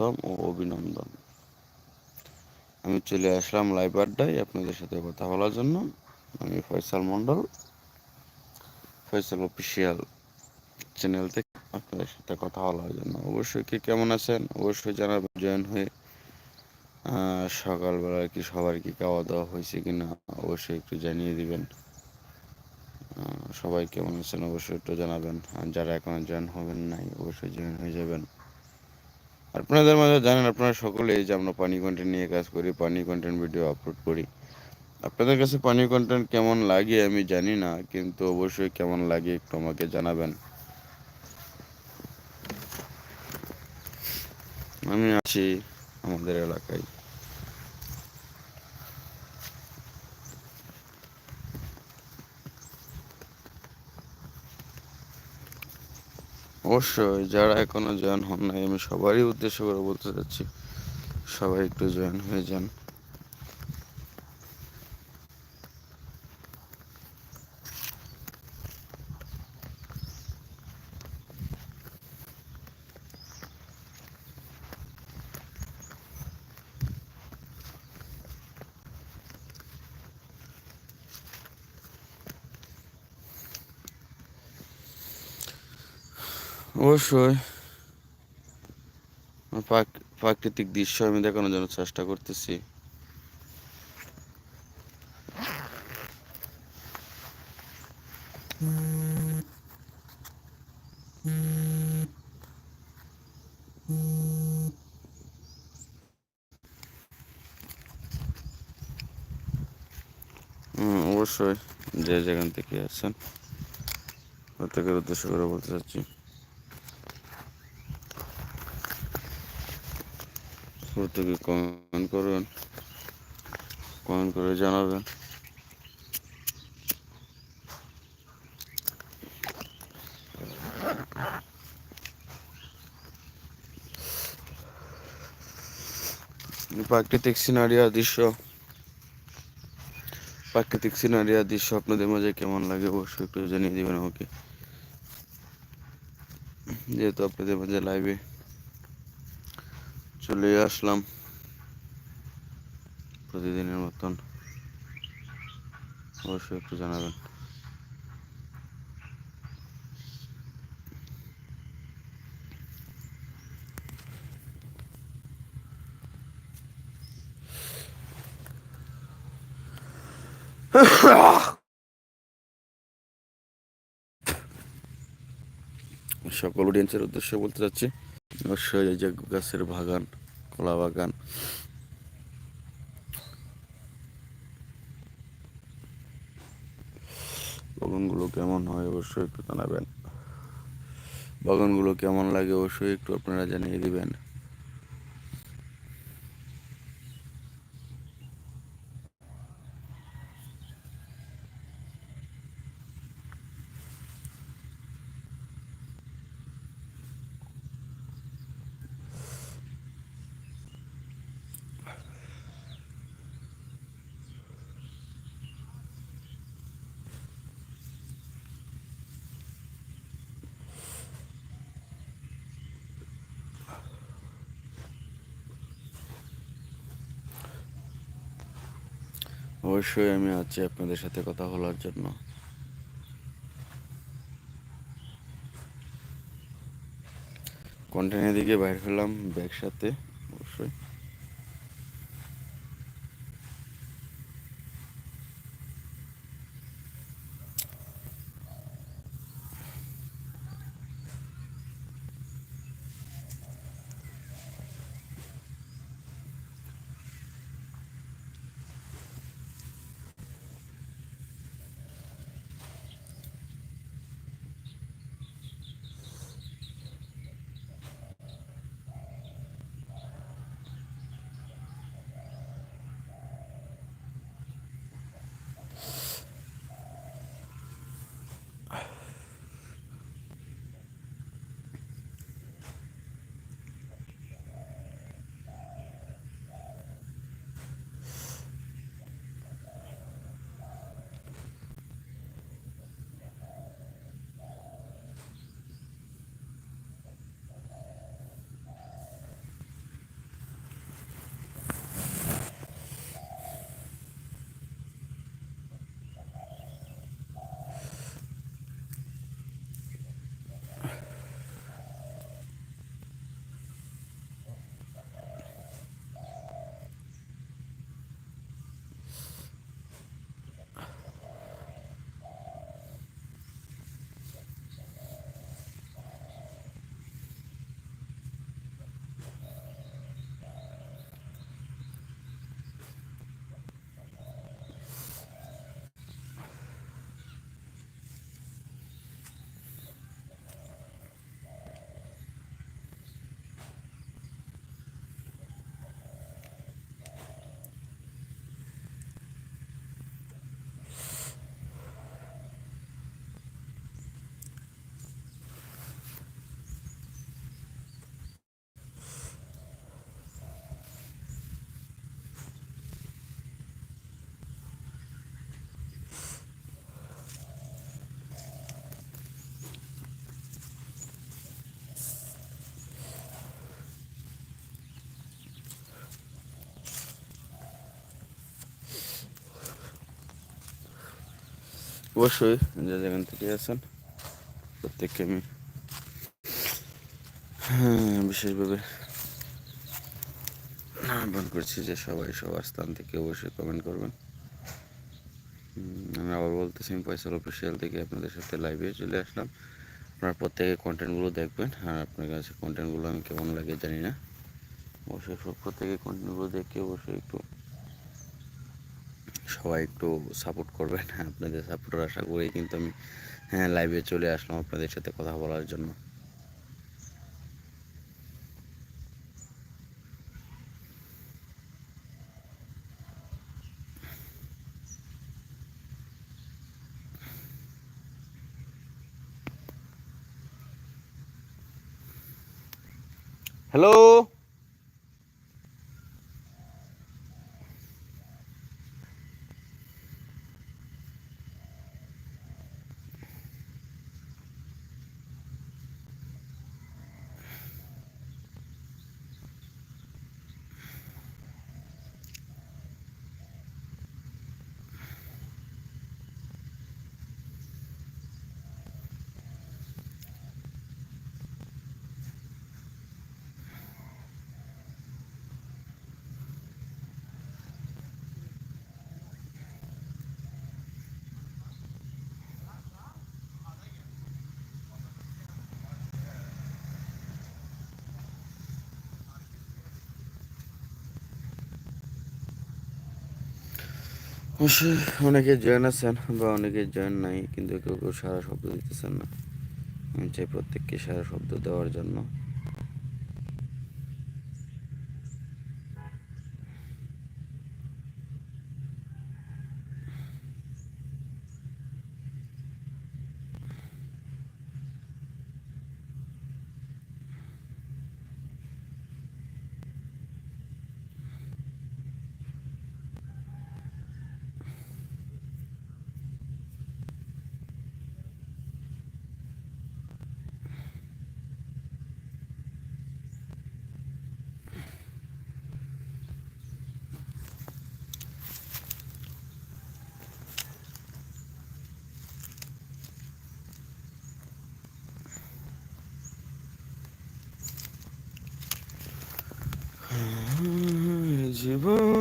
স্বাগতম ও অভিনন্দন। আমি চলে আসলাম লাইভ আড্ডায় আপনাদের সাথে কথা বলার জন্য। আমি ফয়সাল মণ্ডল, ফয়সাল অফিসিয়াল চ্যানেল থেকে আপনাদের সাথে কথা বলার জন্য। অবশ্যই কি কেমন আছেন? অবশ্যই জানাবেন, জয়েন হয়ে সকালবেলা কি সবার কি খাওয়া দাওয়া হয়েছে কি না অবশ্যই একটু জানিয়ে দিবেন। সবাই কেমন আছেন? অবশ্যই একটু জানাবেন। যারা এখন জয়েন হবেন নাই, অবশ্যই জয়েন হয়ে যাবেন। আপনাদের মাঝে জানেন, আপনারা সকলেই যে আমরা পানি কন্টেন্ট নিয়ে কাজ করি, পানি কন্টেন্ট ভিডিও আপলোড করি। আপনাদের কাছে পানি কন্টেন্ট কেমন লাগে আমি জানি না, কিন্তু অবশ্যই কেমন লাগে একটু আমাকে জানাবেন। আমি আছি আমাদের এলাকায়। অবশ্যই, যারা এখনও জয়েন হন নাই, আমি সবারই উদ্দেশ্য করে বলতে চাচ্ছি, সবাই একটু জয়েন হয়ে যান। অবশ্যই। প্রাকৃতিক দৃশ্য আমি দেখানোর জন্য চেষ্টা করতেছি। অবশ্যই যে যেখান থেকে আছেন। প্রত্যেকের উদ্দেশ্য করে বলতে চাচ্ছি। প্রত্যেকে কমেন্ট করবেন কমেন্ট করে জানাবেন। প্রাকৃতিক সিনারিয়া দৃশ্য, প্রাকৃতিক সিনারিয়া দৃশ্য আপনাদের মাঝে কেমন লাগে অবশ্যই একটু জানিয়ে দেবেন আমাকে। যেহেতু আপনাদের মাঝে লাইভে চলে আসলাম। প্রতিদিনের মতন। অবশ্যই একটু জানাবেন। সকল অডিয়েন্সের উদ্দেশ্যে বলতে চাচ্ছি অবশ্যই এই যে গাছের বাগান, কলা বাগান। বাগানগুলো কেমন হয় অবশ্যই একটু জানাবেন। বাগানগুলো কেমন লাগে অবশ্যই একটু আপনারা জানিয়ে দিবেন। অবশ্যই আমি আছি আপনাদের সাথে কথা বলার জন্য। কন্টেনার দিকে বাইর হলাম ব্যাগ সাথে অবশ্যই যে যেখান থেকে আছেন প্রত্যেককে আমি হ্যাঁ, বিশেষভাবে আহ্বান করছি যে সবাই সবার স্থান থেকে অবশ্যই কমেন্ট করবেন। আমি আবার বলতেছি আমি পয়সার অফিসিয়াল থেকে আপনাদের সাথে লাইভে চলে আসলাম। আপনারা প্রত্যেকে কন্টেন্টগুলো দেখবেন আর আপনার কাছে কন্টেন্টগুলো আমি কেমন লাগে জানি না। অবশ্যই সব প্রত্যেকে কন্টেন্টগুলো দেখে অবশ্যই একটু সবাই একটু সাপোর্ট করবেন। হ্যাঁ আপনাদের সাপোর্টের আশা করেই কিন্তু আমি হ্যাঁ লাইভে চলে আসলাম আপনাদের সাথে কথা বলার জন্য। হ্যালো অবশ্যই অনেকে জয়েন আছেন বা অনেকে জয়েন নাই, কিন্তু কেউ কেউ সারা শব্দ দিতেছেন না। আমি চাই প্রত্যেককে সারা শব্দ দেওয়ার জন্য। Bye.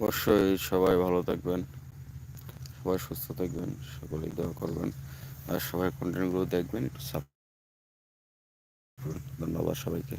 অবশ্যই সবাই ভালো থাকবেন, সবাই সুস্থ থাকবেন, সকলেই দোয়া করবেন, আর সবাই কন্টেন্টগুলো দেখবেন, একটু সাপোর্ট ধন্যবাদ সবাইকে।